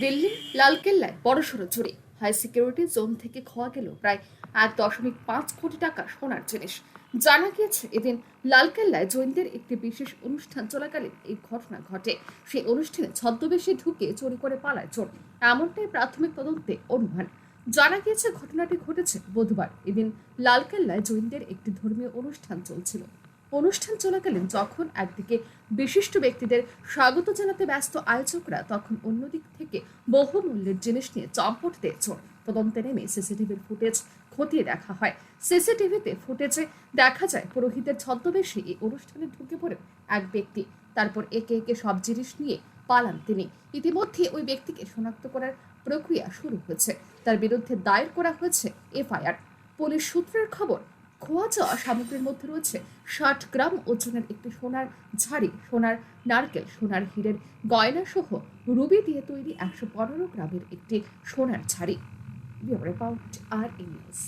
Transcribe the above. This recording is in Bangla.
দিল্লি, লালকেল্লায় বড়সড় চুরি হাই সিকিউরিটি জোন থেকে খোয়া গেল প্রায় এক দশমিক পাঁচ কোটি টাকা সোনার জিনিস। জানা গিয়েছে, এদিন লালকেল্লায় জৈনদের একটি বিশেষ অনুষ্ঠান চলাকালীন এই ঘটনা ঘটে। সেই অনুষ্ঠানে ছদ্মবেশে ঢুকে চুরি করে পালায় চোর। এমনটাই প্রাথমিক তদন্তে অনুমান। জানা গিয়েছে, ঘটনাটি ঘটেছে বুধবার। এদিন লালকেল্লায় জৈনদের একটি ধর্মীয় অনুষ্ঠান চলছিল। অনুষ্ঠান চলাকালীন যখন একদিকে বিশিষ্ট ব্যক্তিদের স্বাগত জানাতে ব্যস্ত আয়োজকরা, তখন অন্যদিক থেকে বহুমূল্যের জিনিস নিয়ে চম্পট চোর। তদন্তে নেমে সিসিটিভির ফুটেজ খতিয়ে দেখা হয়। সিসিটিভিতে ফুটেজে দেখা যায়, পুরোহিতের ছদ্মবেশে এই অনুষ্ঠানে ঢুকে পড়ে এক ব্যক্তি। তারপর একে একে সব জিনিস নিয়ে পালান তিনি। ইতিমধ্যে ওই ব্যক্তিকে শনাক্ত করার প্রক্রিয়া শুরু হয়েছে। তার বিরুদ্ধে দায়ের করা হয়েছে এফআইআর। পুলিশ সূত্রের খবর খোয়া যাওয়া সামগ্রীর মধ্যে রয়েছে ষাট গ্রাম ওজনের একটি সোনার ঝাড়ি, সোনার নারকেল, সোনার হিরের গয়না সহ রুবি দিয়ে তৈরি একশো পনেরো গ্রামের একটি সোনার ঝাড়ি। আর ইংলিশ